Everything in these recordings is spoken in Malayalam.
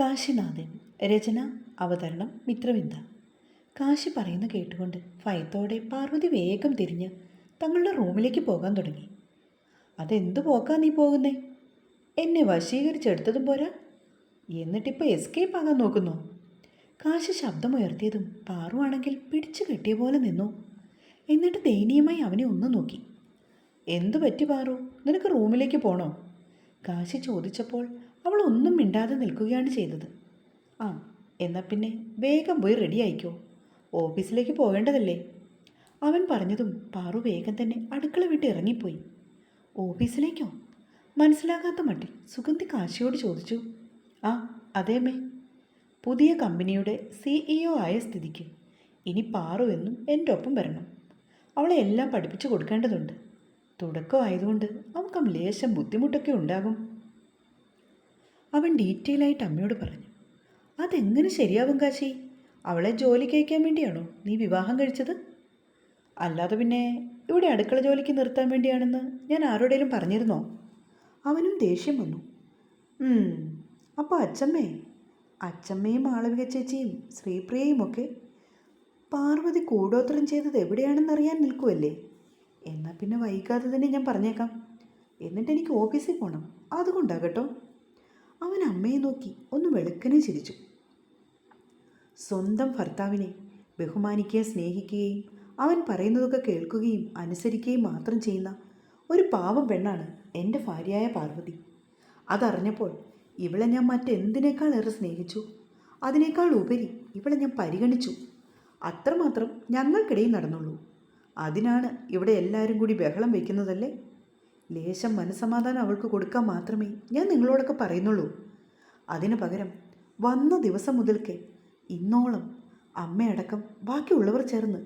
കാശിനാഥൻ രചന അവതരണം മിത്രവിന്ദ. കാശി പറയുന്ന കേട്ടുകൊണ്ട് ഭയത്തോടെ പാർവതി വേഗം തിരിഞ്ഞ് തങ്ങളുടെ റൂമിലേക്ക് പോകാൻ തുടങ്ങി. അതെന്തു പോക്കാ നീ പോകുന്നേ? എന്നെ വശീകരിച്ചെടുത്തതും പോരാ? എന്നിട്ടിപ്പോൾ എസ്കേപ്പ് ആകാൻ നോക്കുന്നു? കാശി ശബ്ദമുയർത്തിയതും പാറുവാണെങ്കിൽ പിടിച്ചു കെട്ടിയ പോലെ നിന്നു. എന്നിട്ട് ദയനീയമായി അവനെ ഒന്ന് നോക്കി. എന്തു പറ്റി പാറു? നിനക്ക് റൂമിലേക്ക് പോണോ? കാശി ചോദിച്ചപ്പോൾ അവൾ ഒന്നും മിണ്ടാതെ നിൽക്കുകയാണ് ചെയ്തത്. ആ എന്നാൽ പിന്നെ വേഗം പോയി റെഡി ആയിക്കോ. ഓഫീസിലേക്ക് പോകേണ്ടതല്ലേ അവൻ പറഞ്ഞതും പാറു വേഗം തന്നെ അടുക്കള വിട്ട് ഇറങ്ങിപ്പോയി. ഓഫീസിലേക്കോ? മനസ്സിലാകാത്ത മട്ടിൽ സുഗന്ധി കാശിയോട് ചോദിച്ചു. ആ അതേമേ പുതിയ കമ്പനിയുടെ സിഇഒ ആയ സ്ഥിതിക്ക് ഇനി പാറു എന്നും എന്റെ ഒപ്പം വരണം. അവളെ എല്ലാം പഠിപ്പിച്ചു കൊടുക്കേണ്ടതുണ്ട്. തുടക്കമായതുകൊണ്ട് അവൾക്കും ലേശം ബുദ്ധിമുട്ടൊക്കെ ഉണ്ടാകും. അവൻ ഡീറ്റെയിൽ ആയിട്ട് അമ്മയോട് പറഞ്ഞു അതെങ്ങനെ ശരിയാവും കാശി? അവളെ ജോലിക്ക് അയക്കാൻ വേണ്ടിയാണോ നീ വിവാഹം കഴിച്ചത്? അല്ലാതെ പിന്നെ ഇവിടെ അടുക്കള ജോലിക്ക് നിർത്താൻ വേണ്ടിയാണെന്ന് ഞാൻ ആരോടേലും പറഞ്ഞിരുന്നോ? അവനും ദേഷ്യം വന്നു. "ഉം, അപ്പോൾ അച്ചമ്മേ അച്ചമ്മയും മാളവിക ചേച്ചിയും ശ്രീപ്രിയയും ഒക്കെ പാർവതി കൂടോത്രം ചെയ്തത് എവിടെയാണെന്ന് അറിയാൻ നിൽക്കുമല്ലേ എന്നാൽ പിന്നെ വൈകാതെ തന്നെ ഞാൻ പറഞ്ഞേക്കാം. എന്നിട്ട് എനിക്ക് ഓഫീസിൽ പോകണം അതുകൊണ്ടാകട്ടോ അവൻ അമ്മയെ നോക്കി ഒന്ന് വെളുക്കനെ ചിരിച്ചു. സ്വന്തം ഭർത്താവിനെ ബഹുമാനിക്കുക സ്നേഹിക്കുകയും അവൻ പറയുന്നതൊക്കെ കേൾക്കുകയും അനുസരിക്കുകയും മാത്രം ചെയ്യുന്ന ഒരു പാവം പെണ്ണാണ് എന്റെ ഭാര്യയായ പാർവതി. അതറിഞ്ഞപ്പോൾ ഇവളെ ഞാൻ മറ്റെന്തിനേക്കാൾ ഏറെ സ്നേഹിച്ചു? അതിനേക്കാൾ ഉപരി ഇവളെ ഞാൻ പരിഗണിച്ചു. അത്രമാത്രം ഞങ്ങൾക്കിടയിൽ നടന്നുള്ളൂ. അതിനാണ് ഇവിടെ എല്ലാവരും കൂടി ബഹളം വയ്ക്കുന്നതല്ലേ? ലേശം മനസ്സമാധാനം അവൾക്ക് കൊടുക്കാൻ മാത്രമേ ഞാൻ നിങ്ങളോടൊക്കെ പറയുന്നുള്ളൂ. അതിനു പകരം വന്ന ദിവസം മുതൽക്കേ ഇന്നോളം അമ്മയടക്കം ബാക്കിയുള്ളവർ ചേർന്ന്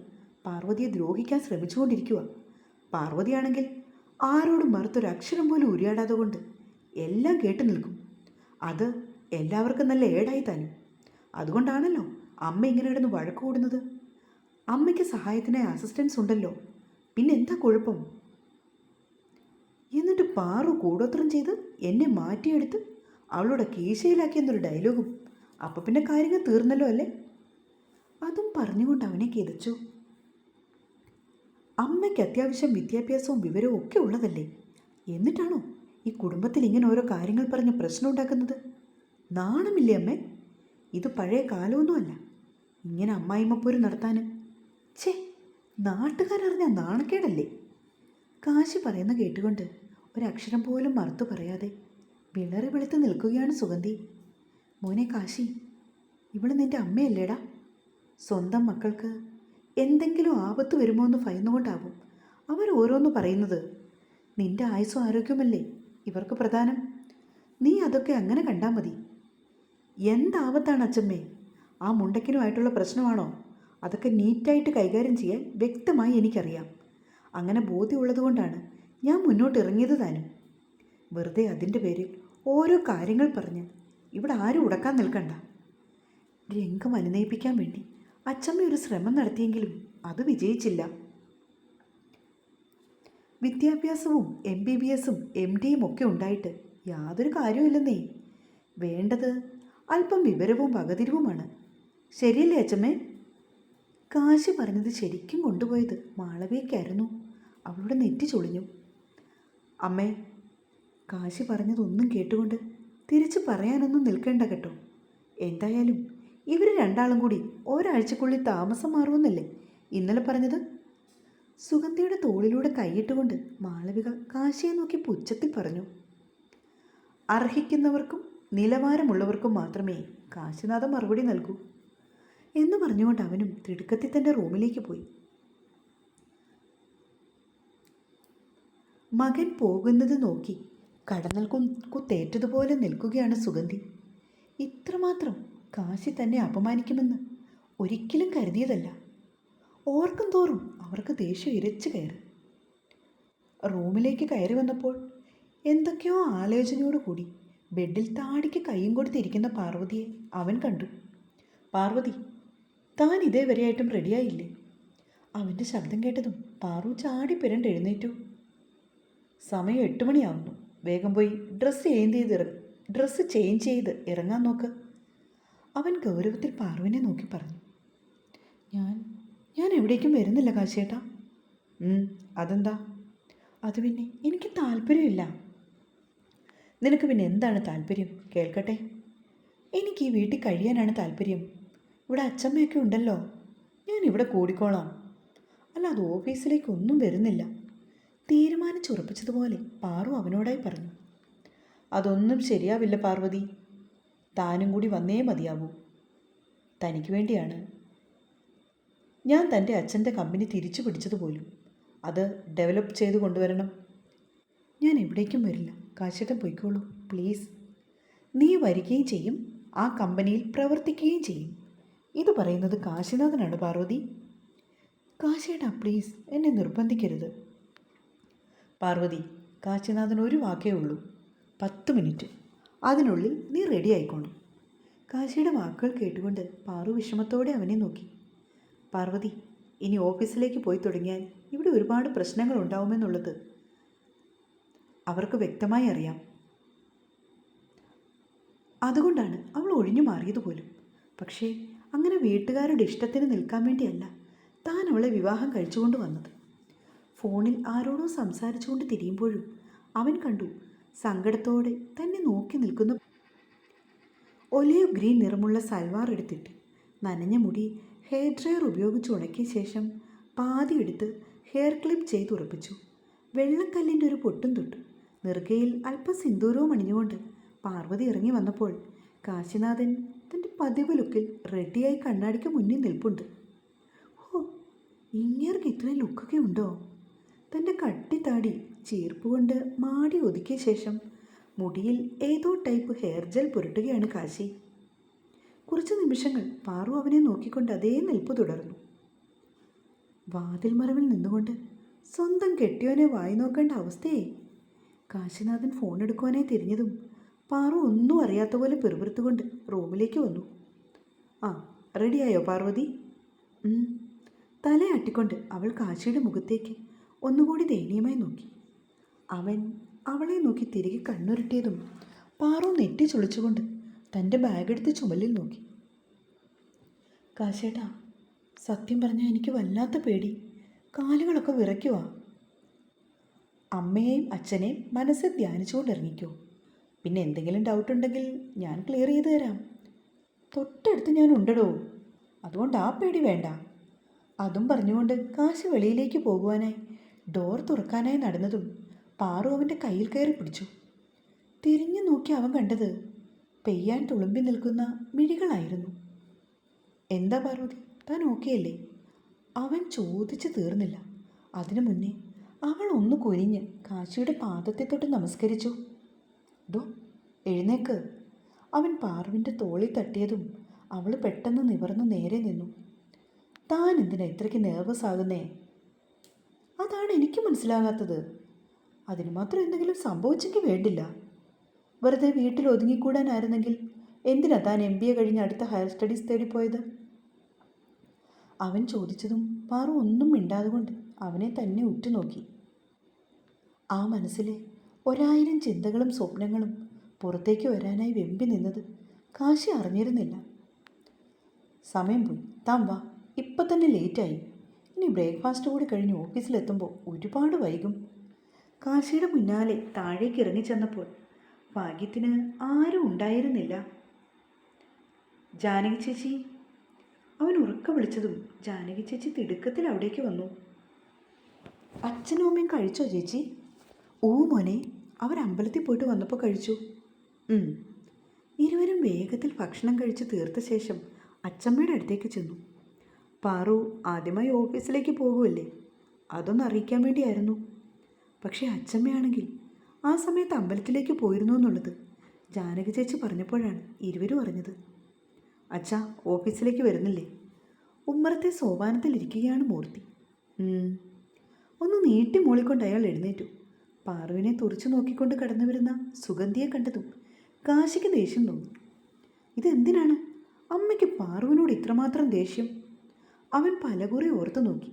പാർവതിയെ ദ്രോഹിക്കാൻ ശ്രമിച്ചുകൊണ്ടിരിക്കുക പാർവതിയാണെങ്കിൽ ആരോടും മറുത്തൊരക്ഷരം പോലും ഉരിയാടാതെ കൊണ്ട് എല്ലാം കേട്ടു നിൽക്കും. അത് എല്ലാവർക്കും നല്ല ഏടായി താനും. അതുകൊണ്ടാണല്ലോ അമ്മ ഇങ്ങനെ കിടന്ന് വഴക്ക് കൂടുന്നത്. അമ്മയ്ക്ക് സഹായത്തിനായി അസിസ്റ്റൻസ് ഉണ്ടല്ലോ. പിന്നെന്താ കുഴപ്പം? എന്നിട്ട് പാറു കൂടോത്രം ചെയ്ത് എന്നെ മാറ്റിയെടുത്ത് അവളുടെ കീശയിലാക്കിയെന്നൊരു ഡയലോഗും അപ്പം പിന്നെ കാര്യങ്ങൾ തീർന്നല്ലോ അല്ലേ? അതും പറഞ്ഞുകൊണ്ട് അവനെ കിതച്ചു. അമ്മയ്ക്ക് അത്യാവശ്യം വിദ്യാഭ്യാസവും വിവരവും ഒക്കെ ഉള്ളതല്ലേ? എന്നിട്ടാണോ ഈ കുടുംബത്തിൽ ഇങ്ങനെ ഓരോ കാര്യങ്ങൾ പറഞ്ഞ് പ്രശ്നം ഉണ്ടാക്കുന്നത്? നാണമില്ലേ അമ്മേ? ഇത് പഴയ കാലമൊന്നുമല്ല ഇങ്ങനെ അമ്മായിമ്മപ്പോര് നടത്താൻ. ഛേ നാട്ടുകാരറിഞ്ഞ നാണക്കേടല്ലേ? കാശി പറയുന്ന കേട്ടുകൊണ്ട് ഒരക്ഷരം പോലും മറുത്തു പറയാതെ വിളറി വെളുത്ത് നിൽക്കുകയാണ് സുഗന്ധി. മോനെ കാശി ഇവൾ നിന്റെ അമ്മയല്ലേടാ? സ്വന്തം മക്കൾക്ക് എന്തെങ്കിലും ആപത്ത് വരുമോ എന്ന് ഭയന്നുകൊണ്ടാവും അവർ ഓരോന്ന് പറയുന്നത്. നിന്റെ ആയുസ്സും ആരോഗ്യമല്ലേ ഇവർക്ക് പ്രധാനം? നീ അതൊക്കെ അങ്ങനെ കണ്ടാൽ മതി. എന്താപത്താണ് അച്ചമ്മേ? ആ മുണ്ടക്കിനുമായിട്ടുള്ള പ്രശ്നമാണോ? അതൊക്കെ നീറ്റായിട്ട് കൈകാര്യം ചെയ്യാൻ വ്യക്തമായി എനിക്കറിയാം. അങ്ങനെ ബോധ്യമുള്ളതുകൊണ്ടാണ് ഞാൻ മുന്നോട്ട് ഇറങ്ങിയത് താനും. വെറുതെ അതിന്റെ പേരിൽ ഓരോ കാര്യങ്ങൾ പറഞ്ഞ് ഇവിടെ ആരും ഉടക്കാൻ നിൽക്കണ്ട. രംഗം അനുനയിപ്പിക്കാൻ വേണ്ടി അച്ചമ്മ ഒരു ശ്രമം നടത്തിയെങ്കിലും അത് വിജയിച്ചില്ല. വിദ്യാഭ്യാസവും എം ബി ബി എസും എം ഡിയും ഒക്കെ ഉണ്ടായിട്ട് യാതൊരു കാര്യമില്ലെന്നേ വേണ്ടത് അല്പം വിവരവും വകതിരിവുമാണ് ശരിയല്ലേ അച്ചമ്മേ? കാശി പറഞ്ഞത് ശരിക്കും കൊണ്ടുപോയത് മാളവികയ്ക്കായിരുന്നു അവളുടെ നെറ്റി ചൊളിഞ്ഞു. അമ്മേ കാശി പറഞ്ഞതൊന്നും കേട്ടുകൊണ്ട് തിരിച്ചു പറയാനൊന്നും നിൽക്കേണ്ട കേട്ടോ. എന്തായാലും ഇവർ രണ്ടാളും കൂടി ഒരാഴ്ചക്കുള്ളിൽ താമസം മാറുമെന്നല്ലേ ഇന്നലെ പറഞ്ഞത്? സുഗന്ധിയുടെ തോളിലൂടെ കൈയിട്ടുകൊണ്ട് മാളവിക കാശിയെ നോക്കി പുച്ഛത്തിൽ പറഞ്ഞു. അർഹിക്കുന്നവർക്കും നിലവാരമുള്ളവർക്കും മാത്രമേ കാശിനാഥം മറുപടി നൽകൂ എന്ന് പറഞ്ഞുകൊണ്ട് അവനും തിടുക്കത്തിൽ തന്റെ റൂമിലേക്ക് പോയി. മകൻ പോകുന്നത് നോക്കി കടന്നൽ കുത്തേറ്റതുപോലെ നിൽക്കുകയാണ് സുഗന്ധി. ഇത്രമാത്രം കാശി തന്നെ അപമാനിക്കുമെന്ന് ഒരിക്കലും കരുതിയതല്ല. ഓർക്കും തോറും അവർക്ക് ദേഷ്യം ഇരച്ചു കയറി. റൂമിലേക്ക് കയറി വന്നപ്പോൾ എന്തൊക്കെയോ ആലോചനയോട് കൂടി ബെഡിൽ താടിക്ക് കൈയും കൊടുത്തിരിക്കുന്ന പാർവതിയെ അവൻ കണ്ടു. പാർവതി താൻ ഇതേവരെയായിട്ടും റെഡിയായില്ലേ അവന്റെ ശബ്ദം കേട്ടതും പാറു ചാടി പിരണ്ട് എഴുന്നേറ്റു. സമയം എട്ട് മണിയാവുന്നു. വേഗം പോയി ഡ്രസ്സ് ചേഞ്ച് ചെയ്ത് ഡ്രസ്സ് ചേഞ്ച് ചെയ്ത് ഇറങ്ങാൻ നോക്ക്. അവൻ ഗൗരവത്തിൽ പാർവിനെ നോക്കി പറഞ്ഞു. ഞാൻ ഞാൻ എവിടേക്കും വരുന്നില്ല കാശേട്ടാ അതെന്താ? അത് പിന്നെ എനിക്ക് താല്പര്യമില്ല. നിനക്ക് പിന്നെ എന്താണ് താല്പര്യം? കേൾക്കട്ടെ. എനിക്ക് ഈ വീട്ടിൽ കഴിയാനാണ് താല്പര്യം. ഇവിടെ അച്ചമ്മയൊക്കെ ഉണ്ടല്ലോ. ഞാൻ ഇവിടെ കൂടിക്കോളാം. അല്ല അത് ഓഫീസിലേക്ക് ഒന്നും വരുന്നില്ല. തീരുമാനിച്ചുറപ്പിച്ചതുപോലെ പാറു അവനോടായി പറഞ്ഞു അതൊന്നും ശരിയാവില്ല പാർവതി. താനും കൂടി വന്നേ മതിയാവൂ. തനിക്ക് വേണ്ടിയാണ്. ഞാൻ തന്റെ അച്ഛന്റെ കമ്പനി തിരിച്ചു പിടിച്ചതുപോലും അത് ഡെവലപ്പ് ചെയ്ത് കൊണ്ടുവരണം. ഞാൻ എവിടേക്കും വരില്ല. കാശേട്ടൻ പോയിക്കോളൂ പ്ലീസ്. നീ വരികയും ചെയ്യും ആ കമ്പനിയിൽ പ്രവർത്തിക്കുകയും ചെയ്യും. ഇത് പറയുന്നത് കാശിനാഥനാണ് പാർവതി. കാശേട്ടാ പ്ലീസ്. എന്നെ നിർബന്ധിക്കരുത്. പാർവതി കാശിനാഥൻ ഒരു വാക്കേ ഉള്ളൂ. പത്ത് മിനിറ്റ്. അതിനുള്ളിൽ നീ റെഡി ആയിക്കോണം. കാശിയുടെ വാക്കുകൾ കേട്ടുകൊണ്ട് പാറു വിഷമത്തോടെ അവനെ നോക്കി. പാർവതി ഇനി ഓഫീസിലേക്ക് പോയി തുടങ്ങിയാൽ ഇവിടെ ഒരുപാട് പ്രശ്നങ്ങൾ ഉണ്ടാവുമെന്നുള്ളത് അവർക്ക് വ്യക്തമായി അറിയാം. അതുകൊണ്ടാണ് അവൾ ഒഴിഞ്ഞു മാറിയത് പോലും പക്ഷേ അങ്ങനെ വീട്ടുകാരുടെ ഇഷ്ടത്തിന് നിൽക്കാൻ വേണ്ടിയല്ല താൻ അവളെ വിവാഹം കഴിച്ചുകൊണ്ട് വന്നത്. ഫോണിൽ ആരോടോ സംസാരിച്ചുകൊണ്ട് തിരിയുമ്പോഴും അവൻ കണ്ടു സങ്കടത്തോടെ തന്നെ നോക്കി നിൽക്കുന്ന. ഒലിവ് ഗ്രീൻ നിറമുള്ള സൽവാർ എടുത്തിട്ട് നനഞ്ഞ മുടി ഹെയർ ഡ്രയർ ഉപയോഗിച്ച് ഉണക്കിയ ശേഷം പാതി എടുത്ത് ഹെയർ ക്ലിപ്പ് ചെയ്ത് ഉറപ്പിച്ചു. വെള്ളക്കല്ലിന്റെ ഒരു പൊട്ടും തൊട്ടു നെറുകയിൽ അല്പം സിന്ദൂരവും അണിഞ്ഞുകൊണ്ട് പാർവതി ഇറങ്ങി വന്നപ്പോൾ കാശിനാഥൻ തന്റെ പതിവ് ലുക്കിൽ റെഡിയായി കണ്ണാടിക്ക് മുന്നിൽ നിൽപ്പുണ്ട്. ഓ ഇങ്ങേർക്ക് ഇത്രയും ലുക്കൊക്കെ ഉണ്ടോ? തന്റെ താടി കൊണ്ട് മാടി ഒതുക്കിയ ശേഷം മുടിയിൽ ഏതോ ടൈപ്പ് ഹെയർ ജെൽ പുരട്ടുകയാണ് കാശി. കുറച്ച് നിമിഷങ്ങൾ പാറു അവനെ നോക്കിക്കൊണ്ട് അതേ നിൽപ്പ് തുടർന്നു. വാതിൽ മറവിൽ നിന്നുകൊണ്ട് സ്വന്തം കെട്ടിയോനെ വായി നോക്കേണ്ട അവസ്ഥയെ കാശിനാഥൻ ഫോൺ എടുക്കുവാനായി തിരിഞ്ഞതും പാറു ഒന്നും അറിയാത്ത പോലെ പെറുപിറുത്തുകൊണ്ട് റൂമിലേക്ക് വന്നു. ആ റെഡിയായോ പാർവതി. തലയാട്ടിക്കൊണ്ട് അവൾ കാശിയുടെ മുഖത്തേക്ക് ഒന്നുകൂടി ദയനീയമായി നോക്കി. അവൻ അവളെ നോക്കി തിരികെ കണ്ണുരുട്ടിയതും പാറു നെറ്റി ചൊളിച്ചുകൊണ്ട് തന്റെ ബാഗെടുത്ത് ചുമലിൽ നോക്കി. കാശേട്ടാ സത്യം പറഞ്ഞാൽ എനിക്ക് വല്ലാത്ത പേടി. കാലുകളൊക്കെ വിറയ്ക്കുവാ അമ്മയെയും അച്ഛനെയും മനസ്സിൽ ധ്യാനിച്ചുകൊണ്ട് ഇറങ്ങിക്കോ പിന്നെ എന്തെങ്കിലും ഡൗട്ട് ഉണ്ടെങ്കിൽ ഞാൻ ക്ലിയർ ചെയ്തു തരാം. തൊട്ടടുത്ത് ഞാൻ ഉണ്ടടോ. അതുകൊണ്ട് ആ പേടി വേണ്ട. അതും പറഞ്ഞുകൊണ്ട് കാശ് വെളിയിലേക്ക് പോകുവാനായി ഡോർ തുറക്കാനായി നടന്നതും പാറു അവന്റെ കയ്യിൽ കയറി പിടിച്ചു. തിരിഞ്ഞു നോക്കി അവൻ കണ്ടത് പെയ്യാൻ തുളുമ്പി നിൽക്കുന്ന മിഴികളായിരുന്നു. എന്താ പാർവതി താൻ ഓക്കെയല്ലേ? അവൻ ചോദിച്ചു തീർന്നില്ല. അതിനു മുന്നേ അവൾ ഒന്ന് കുനിഞ്ഞ് കാശിയുടെ പാദത്തെ തൊട്ട് നമസ്കരിച്ചു. ഡോ എഴുന്നേക്ക്. അവൻ പാർവിന്റെ തോളിൽ തട്ടിയതും അവൾ പെട്ടെന്ന് നിവർന്ന് നേരെ നിന്നു. താൻ എന്തിനാ ഇത്രയ്ക്ക് നെർവസ് ആകുന്നേ? അതാണ് എനിക്ക് മനസ്സിലാകാത്തത്. അതിന് മാത്രം എന്തെങ്കിലും സംഭവിച്ചെങ്കിൽ വേണ്ടില്ല. വെറുതെ വീട്ടിൽ ഒതുങ്ങിക്കൂടാനായിരുന്നെങ്കിൽ എന്തിനാ താൻ എം ബി എ കഴിഞ്ഞ് അടുത്ത ഹയർ സ്റ്റഡീസ് തേടിപ്പോയത്? അവൻ ചോദിച്ചതും പാറു ഒന്നും മിണ്ടാതെ കൊണ്ട് അവനെ തന്നെ ഉറ്റുനോക്കി. ആ മനസ്സിലെ ഒരായിരം ചിന്തകളും സ്വപ്നങ്ങളും പുറത്തേക്ക് വരാനായി വെമ്പി നിന്നത് കാശി അറിഞ്ഞിരുന്നില്ല. സമയം പോയി. താൻ വാ. ഇപ്പം തന്നെ ലേറ്റായി ഇനി ബ്രേക്ക്ഫാസ്റ്റ് കൂടി കഴിഞ്ഞ് ഓഫീസിലെത്തുമ്പോൾ ഒരുപാട് വൈകും. കാശിയുടെ മുന്നാലെ താഴേക്ക് ഇറങ്ങി ചെന്നപ്പോൾ ഭാഗ്യത്തിന് ആരും ഉണ്ടായിരുന്നില്ല. ജാനകി ചേച്ചി അവൻ ഉറക്ക വിളിച്ചതും ജാനകി ചേച്ചി തിടുക്കത്തിൽ അവിടേക്ക് വന്നു. അച്ഛനും അമ്മയും കഴിച്ചോ ചേച്ചി? ഓ മോനെ അവർ അമ്പലത്തിൽ പോയിട്ട് വന്നപ്പോൾ കഴിച്ചു. ഇരുവരും വേഗത്തിൽ ഭക്ഷണം കഴിച്ച് തീർത്ത ശേഷം അച്ചമ്മയുടെ അടുത്തേക്ക് ചെന്നു. പാറു ആദ്യമായി ഓഫീസിലേക്ക് പോകുമല്ലേ അതൊന്ന് അറിയിക്കാൻ വേണ്ടിയായിരുന്നു. പക്ഷേ അച്ചമ്മയാണെങ്കിൽ ആ സമയത്ത് അമ്പലത്തിലേക്ക് പോയിരുന്നു എന്നുള്ളത് ജാനകി ചേച്ചി പറഞ്ഞപ്പോഴാണ് ഇരുവരും അറിഞ്ഞത്. അച്ഛ ഓഫീസിലേക്ക് വരുന്നില്ലേ? ഉമ്മറത്തെ സോപാനത്തിൽ ഇരിക്കുകയാണ് മൂർത്തി. ഒന്ന് നീട്ടി മൂളിക്കൊണ്ട് അയാൾ എഴുന്നേറ്റു. പാറുവിനെ തുറച്ചു നോക്കിക്കൊണ്ട് കടന്നു വരുന്ന സുഗന്ധിയെ കണ്ടതും കാശിക്ക് ദേഷ്യം തോന്നി. ഇതെന്തിനാണ്? അമ്മയ്ക്ക് പാറുവിനോട് ഇത്രമാത്രം ദേഷ്യം? അവൻ പലകുറി ഓർത്തു നോക്കി.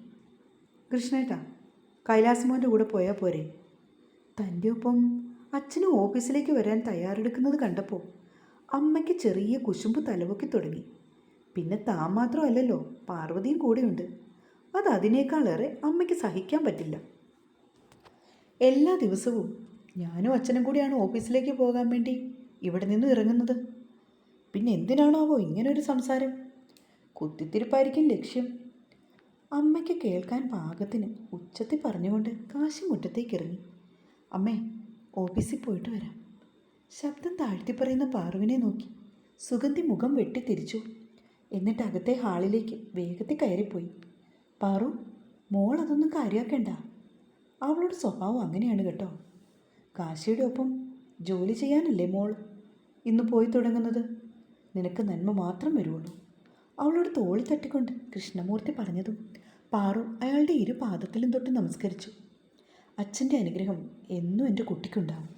കൃഷ്ണേട്ടാ കൈലാസമോന്റെ കൂടെ പോയാൽ പോരെ. തന്റെ ഒപ്പം അച്ഛനും ഓഫീസിലേക്ക് വരാൻ തയ്യാറെടുക്കുന്നത് കണ്ടപ്പോൾ അമ്മയ്ക്ക് ചെറിയ കുശുമ്പ് തലവൊക്കി തുടങ്ങി. പിന്നെ താൻ മാത്രമല്ലല്ലോ പാർവതിയും കൂടെയുണ്ട്. അത് അതിനേക്കാളേറെ അമ്മയ്ക്ക് സഹിക്കാൻ പറ്റില്ല. എല്ലാ ദിവസവും ഞാനും അച്ഛനും കൂടിയാണ് ഓഫീസിലേക്ക് പോകാൻ വേണ്ടി ഇവിടെ നിന്ന് ഇറങ്ങുന്നത്? പിന്നെ എന്തിനാണാവോ ഇങ്ങനൊരു സംസാരം? കുത്തിത്തിരിപ്പായിരിക്കും ലക്ഷ്യം. അമ്മയ്ക്ക് കേൾക്കാൻ പാകത്തിന് ഉച്ചത്തിൽ പറഞ്ഞുകൊണ്ട് കാശി മുറ്റത്തേക്ക് ഇറങ്ങി. അമ്മേ ഓഫീസിൽ പോയിട്ട് വരാം. ശബ്ദം താഴ്ത്തി പറയുന്ന പാറുവിനെ നോക്കി സുഗന്ധി മുഖം വെട്ടി തിരിച്ചു. എന്നിട്ട് അകത്തെ ഹാളിലേക്ക് വേഗത്തിൽ കയറിപ്പോയി. പാറു മോൾ അതൊന്നും കാര്യമാക്കണ്ട അവളുടെ സ്വഭാവം അങ്ങനെയാണ് കേട്ടോ. കാശിയുടെ ഒപ്പം ജോലി ചെയ്യാനല്ലേ മോൾ? ഇന്ന് പോയി തുടങ്ങുന്നത്? നിനക്ക് നന്മ മാത്രം വരുള്ളൂ അവളോട് തോളി തട്ടിക്കൊണ്ട് കൃഷ്ണമൂർത്തി പറഞ്ഞതും. പാറു അയാളുടെ ഇരു പാദത്തിലും തൊട്ട് നമസ്കരിച്ചു. അച്ഛന്റെ അനുഗ്രഹം എന്നും എന്റെ കുട്ടിക്കുണ്ടാവും.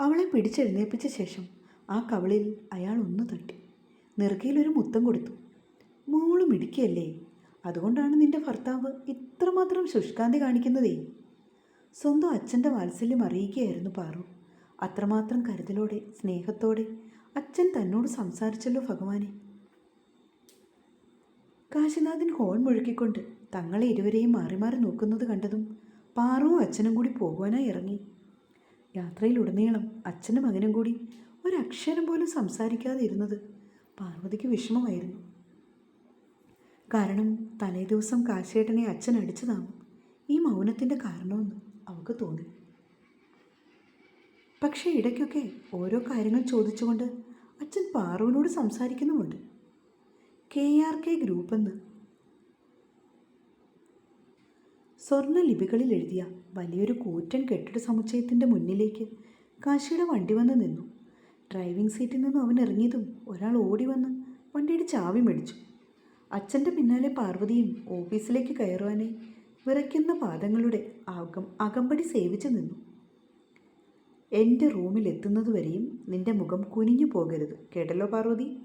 അവളെ പിടിച്ചെഴുന്നേൽപ്പിച്ച ശേഷം ആ കവളിൽ അയാൾ ഒന്ന് തട്ടി. നെറുകയിലൊരു മുത്തം കൊടുത്തു. മോൾ മിടിക്കല്ലേ അതുകൊണ്ടാണ് നിന്റെ ഭർത്താവ് ഇത്രമാത്രം ശുഷ്കാന്തി കാണിക്കുന്നതേ? സ്വന്തം അച്ഛന്റെ വാത്സല്യം അറിയിക്കുകയായിരുന്നു പാറു. അത്രമാത്രം കരുതലോടെ സ്നേഹത്തോടെ അച്ഛൻ തന്നോട് സംസാരിച്ചല്ലോ ഭഗവാനെ. കാശിനാഥൻ ഹോൺ മുഴുക്കിക്കൊണ്ട് തങ്ങളെ ഇരുവരെയും മാറി മാറി നോക്കുന്നത് കണ്ടതും പാറുവും അച്ഛനും കൂടി പോകുവാനായി ഇറങ്ങി. യാത്രയിലുടനീളം അച്ഛനും മകനും കൂടി ഒരക്ഷരം പോലും സംസാരിക്കാതെ ഇരുന്നത് പാർവതിക്ക് വിഷമമായിരുന്നു. കാരണം തലേ ദിവസം കാശേട്ടനെ അച്ഛൻ അടിച്ചതാണ് ഈ മൗനത്തിന്റെ കാരണമെന്ന് അവൾക്ക് തോന്നി. പക്ഷേ ഇടയ്ക്കൊക്കെ ഓരോ കാര്യങ്ങൾ ചോദിച്ചുകൊണ്ട് അച്ഛൻ പാറുവിനോട് സംസാരിക്കുന്നുമുണ്ട്. കെ ആർ കെ ഗ്രൂപ്പ് എന്ന്. സ്വർണ ലിപികളിൽ എഴുതിയ വലിയൊരു കൂറ്റൻ കെട്ടിട സമുച്ചയത്തിന്റെ മുന്നിലേക്ക് കാശിയുടെ വണ്ടി വന്ന് നിന്നു. ഡ്രൈവിംഗ് സീറ്റിൽ നിന്നും അവൻ ഇറങ്ങിയതും ഒരാൾ ഓടി വന്ന് വണ്ടിയുടെ ചാവി മേടിച്ചു. അച്ഛന്റെ പിന്നാലെ പാർവതിയും ഓഫീസിലേക്ക് കയറുവാനായി വിറയ്ക്കുന്ന പാദങ്ങളുടെ അകം അകമ്പടി സേവിച്ചു നിന്നു. എന്റെ റൂമിലെത്തുന്നതുവരെയും നിന്റെ മുഖം കുനിഞ്ഞു പോകരുത് കേട്ടല്ലോ പാർവതി?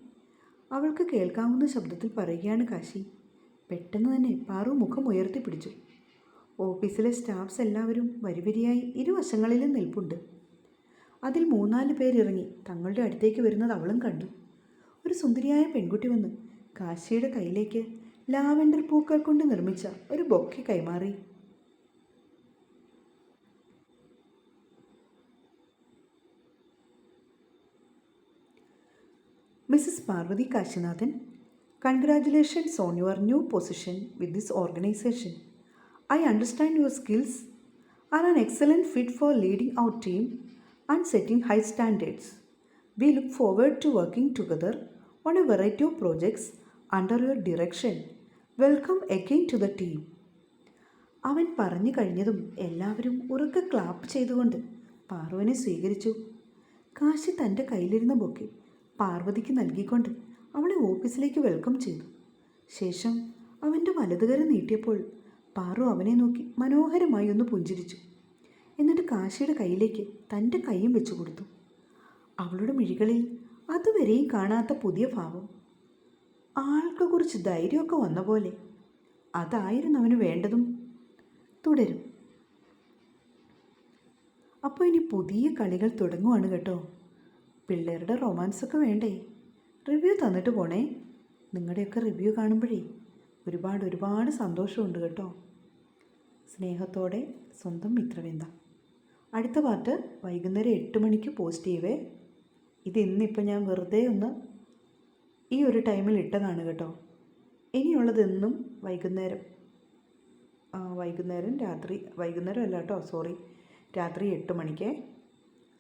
അവൾക്ക് കേൾക്കാവുന്ന ശബ്ദത്തിൽ പറയുകയാണ് കാശി. പെട്ടെന്ന് തന്നെ പാറു മുഖം ഉയർത്തിപ്പിടിച്ചു ഓഫീസിലെ സ്റ്റാഫ്സ് എല്ലാവരും വരിവരിയായി ഇരുവശങ്ങളിലും നിൽപ്പുണ്ട്. അതിൽ മൂന്നാൽ പേരിറങ്ങി തങ്ങളുടെ അടുത്തേക്ക് വരുന്നത് അവളും കണ്ടു. ഒരു സുന്ദരിയായ പെൺകുട്ടി വന്ന് കാശിയുടെ കയ്യിലേക്ക് ലാവെൻഡർ പൂക്കൾ കൊണ്ട് നിർമ്മിച്ച ഒരു ബൊക്കെ കൈമാറി. Mrs Parvathi Kashinathan congratulations on your new position with this organisation I understand your skills and an excellent fit for leading out team and setting high standards we look forward to working together on a variety of projects under your direction welcome again to the team അവൻ പറഞ്ഞു കഴിഞ്ഞതും എല്ലാവരും ഉറക്കെ ക്ലാപ്പ് ചെയ്തുകൊണ്ട് പാർവനെ സ്വീകരിച്ചു. കാശി തന്റെ കയ്യിലിരുന്ന ബൊക്കെ പാർവതിക്ക് നൽകിക്കൊണ്ട് അവളെ ഓഫീസിലേക്ക് വെൽക്കം ചെയ്തു. ശേഷം അവന്റെ വലതുകര നീട്ടിയപ്പോൾ പാറു അവനെ നോക്കി മനോഹരമായി ഒന്ന് പുഞ്ചിരിച്ചു. എന്നിട്ട് കാശിയുടെ കയ്യിലേക്ക് തന്റെ കൈയും വെച്ചു കൊടുത്തു. അവളുടെ മിഴികളിൽ അതുവരെയും കാണാത്ത പുതിയ ഭാവം. ആൾക്ക് കുറച്ച് ധൈര്യമൊക്കെ വന്ന പോലെ അതായിരുന്നു അവന് വേണ്ടതും. തുടരും. അപ്പോൾ ഇനി പുതിയ കളികൾ തുടങ്ങുവാണ് കേട്ടോ. പിള്ളേരുടെ റൊമാൻസൊക്കെ വേണ്ടേ? റിവ്യൂ തന്നിട്ട് പോണേ. നിങ്ങളുടെയൊക്കെ റിവ്യൂ കാണുമ്പോഴേ ഒരുപാട് ഒരുപാട് സന്തോഷമുണ്ട് കേട്ടോ. സ്നേഹത്തോടെ സ്വന്തം മിത്രവിന്ദ. അടുത്ത പാട്ട് വൈകുന്നേരം എട്ട് മണിക്ക് പോസ്റ്റ് ചെയ്യവേ. ഇത് ഇന്നിപ്പോൾ ഞാൻ വെറുതെ ഒന്ന് ഈ ഒരു ടൈമിൽ ഇട്ടതാണ് കേട്ടോ. ഇനിയുള്ളത് എന്നും വൈകുന്നേരം വൈകുന്നേരം രാത്രി വൈകുന്നേരം അല്ല കേട്ടോ സോറി രാത്രി എട്ട് മണിക്കേ.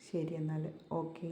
ശരി എന്നാൽ ഓക്കെ.